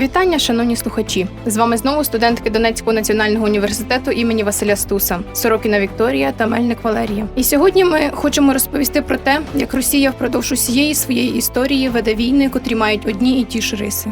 Вітання, шановні слухачі! З вами знову студентки Донецького національного університету імені Василя Стуса, Сорокіна Вікторія та Мельник Валерія. І сьогодні ми хочемо розповісти про те, як Росія впродовж усієї своєї історії веде війни, котрі мають одні і ті ж риси.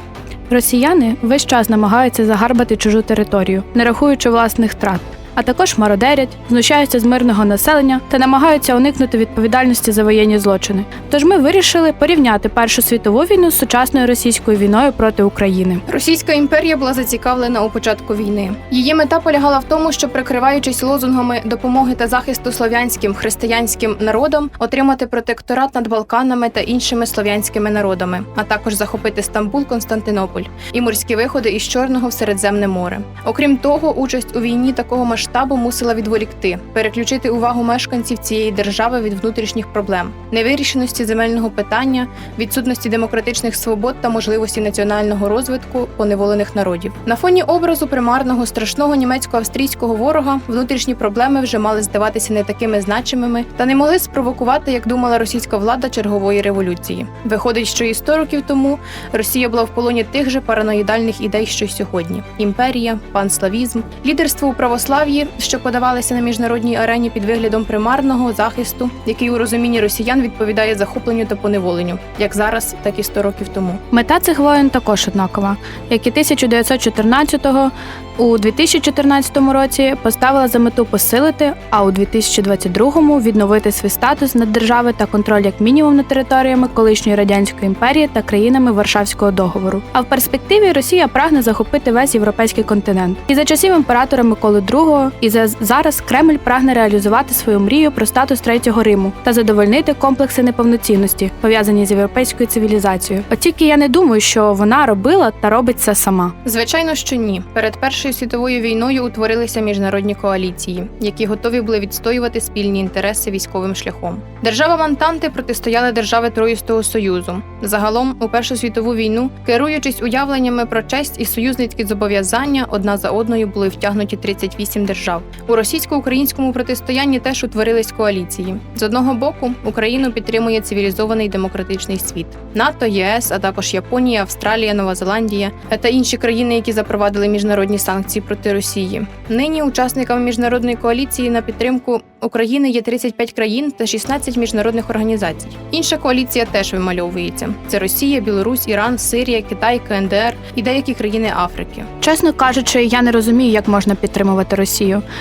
Росіяни весь час намагаються загарбати чужу територію, не рахуючи власних втрат, а також мародерять, знущаються з мирного населення та намагаються уникнути відповідальності за воєнні злочини. Тож ми вирішили порівняти Першу світову війну з сучасною російською війною проти України. Російська імперія була зацікавлена у початку війни. Її мета полягала в тому, щоб, прикриваючись лозунгами допомоги та захисту слов'янським християнським народам, отримати протекторат над Балканами та іншими слов'янськими народами, а також захопити Стамбул, Константинополь і морські виходи із Чорного в Середземне море. Окрім того, участь у війні такого масштабу мусила відволікти, переключити увагу мешканців цієї держави від внутрішніх проблем, невирішеності земельного питання, відсутності демократичних свобод та можливості національного розвитку поневолених народів. На фоні образу примарного страшного німецько-австрійського ворога внутрішні проблеми вже мали здаватися не такими значимими та не могли спровокувати, як думала російська влада чергової революції. Виходить, що і 100 років тому Росія була в полоні тих же параноїдальних ідей, що й сьогодні: імперія, панславізм, лідерство у православ'ї, що подавалися на міжнародній арені під виглядом примарного захисту, який у розумінні росіян відповідає захопленню та поневоленню, як зараз, так і 100 років тому. Мета цих воєн також однакова, як і 1914-го, у 2014 році поставила за мету посилити, а у 2022-му відновити свій статус наддержави та контроль як мінімум над територіями колишньої радянської імперії та країнами Варшавського договору. А в перспективі Росія прагне захопити весь європейський континент. І за часів імператора Миколи II, і за зараз Кремль прагне реалізувати свою мрію про статус третього Риму та задовольнити комплекси неповноцінності, пов'язані з європейською цивілізацією. От тільки я не думаю, що вона робила та робить це сама. Звичайно, що ні. Перед Першою світовою війною утворилися міжнародні коаліції, які готові були відстоювати спільні інтереси військовим шляхом. Держава Мантанти протистояли держави Троїстого Союзу. Загалом, у Першу світову війну, керуючись уявленнями про честь і союзницькі зобов'язання, одна за одною були втягнуті 38 держав. У російсько-українському протистоянні теж утворились коаліції. З одного боку, Україну підтримує цивілізований демократичний світ. НАТО, ЄС, а також Японія, Австралія, Нова Зеландія та інші країни, які запровадили міжнародні санкції проти Росії. Нині учасниками міжнародної коаліції на підтримку України є 35 країн та 16 міжнародних організацій. Інша коаліція теж вимальовується: це Росія, Білорусь, Іран, Сирія, Китай, КНДР і деякі країни Африки. Чесно кажучи, я не розумію, як можна підтримувати Росію.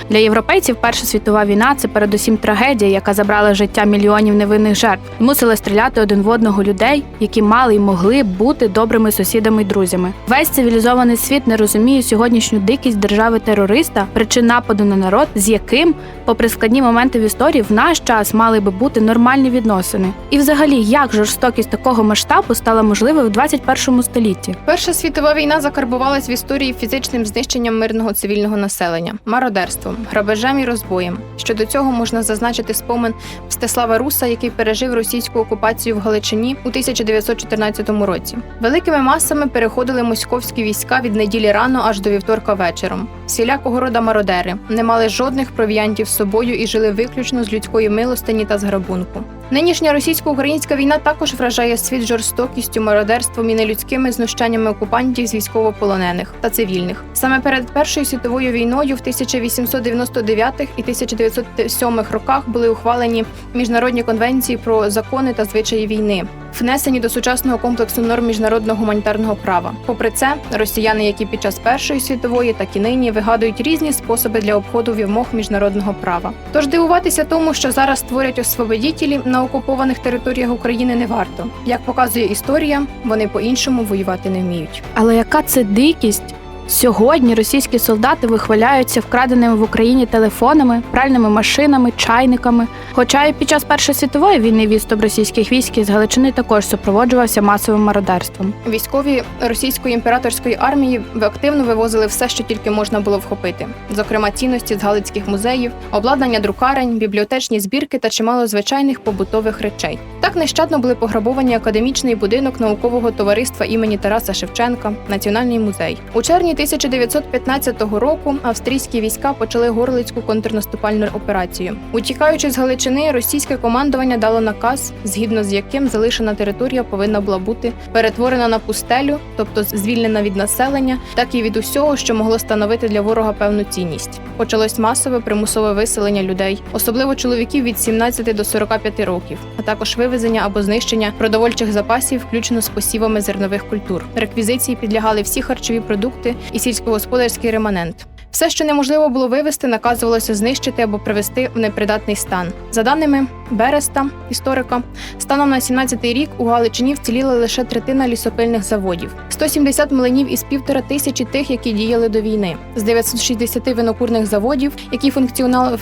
Для європейців Перша світова війна це передусім трагедія, яка забрала життя мільйонів невинних жертв. Мусили стріляти один в одного людей, які мали й могли бути добрими сусідами й друзями. Весь цивілізований світ не розуміє сьогоднішню дикість держави терориста, причин нападу на народ, з яким, попри складні моменти в історії, в наш час мали би бути нормальні відносини. І, взагалі, як жорстокість такого масштабу стала можливою в 21 столітті? Перша світова війна закарбувалась в історії фізичним знищенням мирного цивільного населення, мародерством, грабежем і розбоєм. Щодо цього можна зазначити спомин Мстислава Руса, який пережив російську окупацію в Галичині у 1914 році. Великими масами переходили московські війська від неділі рано аж до вівторка вечором. Всілякого рода мародери не мали жодних провіантів з собою і жили виключно з людської милостині та зграбунку. Нинішня російсько-українська війна також вражає світ жорстокістю, мародерством і нелюдськими знущаннями окупантів з військовополонених та цивільних. Саме перед Першою світовою війною в 1899 і 1907 роках були ухвалені міжнародні конвенції про закони та звичаї війни, внесені до сучасного комплексу норм міжнародного гуманітарного права. Попри це, росіяни, які під час Першої світової, так і нині вигадують різні способи для обходу вимог міжнародного права. Тож дивуватися тому, що зараз створять освободітелі на окупованих територіях України, не варто. Як показує історія, вони по-іншому воювати не вміють. Але яка це дикість Сьогодні російські солдати вихваляються вкраденими в Україні телефонами, пральними машинами, чайниками. Хоча і під час Першої світової війни відступ російських військ із Галичини також супроводжувався масовим мародерством. Військові російської імператорської армії активно вивозили все, що тільки можна було вхопити, зокрема цінності з галицьких музеїв, обладнання друкарень, бібліотечні збірки та чимало звичайних побутових речей. Так нещадно були пограбовані академічний будинок наукового товариства імені Тараса Шевченка, Національний музей. У червні 1915 року австрійські війська почали горлицьку контрнаступальну операцію. Утікаючи з Галичини, російське командування дало наказ, згідно з яким залишена територія повинна була бути перетворена на пустелю, тобто звільнена від населення, так і від усього, що могло становити для ворога певну цінність. Почалось масове примусове виселення людей, особливо чоловіків від 17 до 45 років, а також вивезення або знищення продовольчих запасів, включно з посівами зернових культур. Реквізиції підлягали всі харчові продукти і сільськогосподарський реманент. Все, що неможливо було вивезти, наказувалося знищити або привести в непридатний стан. За даними Береста, історика, станом на 17-й рік у Галичині вціліла лише третина лісопильних заводів, 170 млинів із півтора тисячі тих, які діяли до війни. З 960 винокурних заводів, які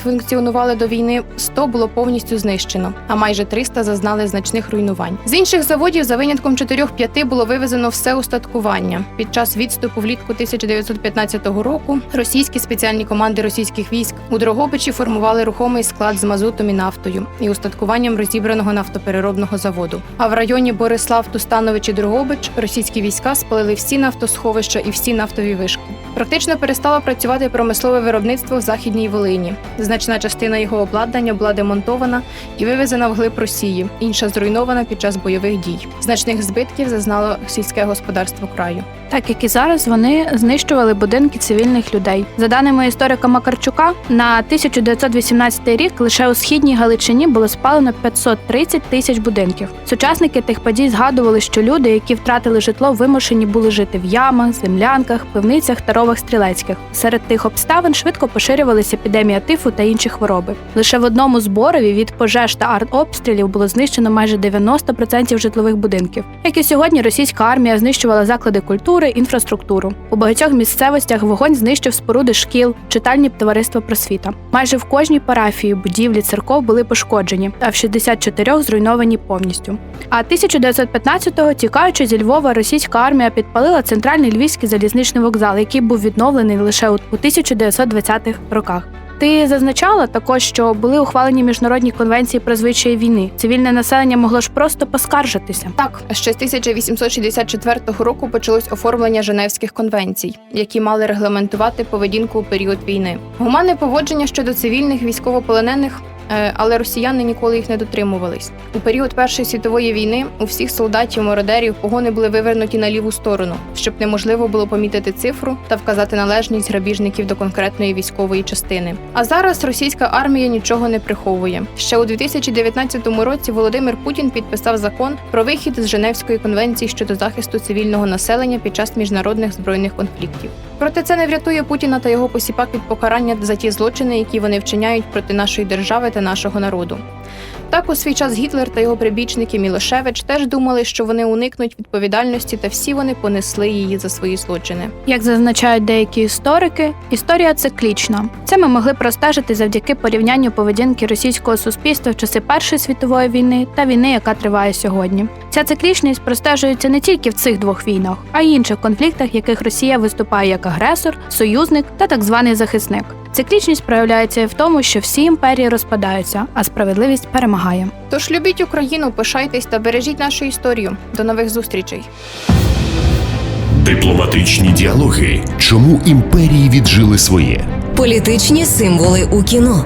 функціонували до війни, 100 було повністю знищено, а майже 300 зазнали значних руйнувань. З інших заводів, за винятком 4-5, було вивезено все устаткування. Під час відступу влітку 1915 року російські спеціальні команди російських військ у Дрогобичі формували рухомий склад з мазутом і нафтою і устаткуванням розібраного нафтопереробного заводу. А в районі Борислав, Тустанович і Дрогобич російські війська спалили всі нафтосховища і всі нафтові вишки. Практично перестало працювати промислове виробництво в західній Волині. Значна частина його обладнання була демонтована і вивезена вглиб Росії, інша зруйнована під час бойових дій. Значних збитків зазнало сільське господарство краю. Так як і зараз вони знищували будинки цивільних людей. За даними історика Макарчука, на 1918 рік лише у східній Галичині було спалено 530 тисяч будинків. Сучасники тих подій згадували, що люди, які втратили житло, вимушені були жити в ямах, землянках, пивницях та ровах стрілецьких. Серед тих обставин швидко поширювалися епідемія тифу та інші хвороби. Лише в одному зборові від пожеж та артобстрілів було знищено майже 90% житлових будинків. Як і сьогодні, російська армія знищувала заклади культури, інфраструктуру. У багатьох місцевостях вогонь знищив споруди шкіл, читальні товариства просвіта. Майже в кожній парафії будівлі церков були пошкоджені, а в 64 зруйновані повністю. А 1915-го, тікаючи зі Львова, російська армія підпалила центральний львівський залізничний вокзал, який був відновлений лише у 1920-х роках. Ти зазначала також, що були ухвалені міжнародні конвенції про звичаї війни. Цивільне населення могло ж просто поскаржитися. Так, ще з 1864 року почалось оформлення Женевських конвенцій, які мали регламентувати поведінку у період війни. Гуманне поводження щодо цивільних військовополонених. Е, Але росіяни ніколи їх не дотримувались. У період Першої світової війни у всіх солдатів мародерів погони були вивернуті на ліву сторону, щоб неможливо було помітити цифру та вказати належність грабіжників до конкретної військової частини. А зараз російська армія нічого не приховує. Ще у 2019 році Володимир Путін підписав закон про вихід з Женевської конвенції щодо захисту цивільного населення під час міжнародних збройних конфліктів. Проте це не врятує Путіна та його посіпак від покарання за ті злочини, які вони вчиняють проти нашої держави та нашого народу. Так, у свій час Гітлер та його прибічники Мілошевич теж думали, що вони уникнуть відповідальності, та всі вони понесли її за свої злочини. Як зазначають деякі історики, історія циклічна. Це ми могли простежити завдяки порівнянню поведінки російського суспільства в часи Першої світової війни та війни, яка триває сьогодні. Ця циклічність простежується не тільки в цих двох війнах, а й інших конфліктах, яких Росія виступає як агресор, союзник та так званий захисник. Циклічність проявляється і в тому, що всі імперії розпадаються, а справедливість перемагає. Тож любіть Україну, пишайтесь та бережіть нашу історію. До нових зустрічей. Дипломатичні діалоги. Чому імперії віджили своє? Політичні символи у кіно.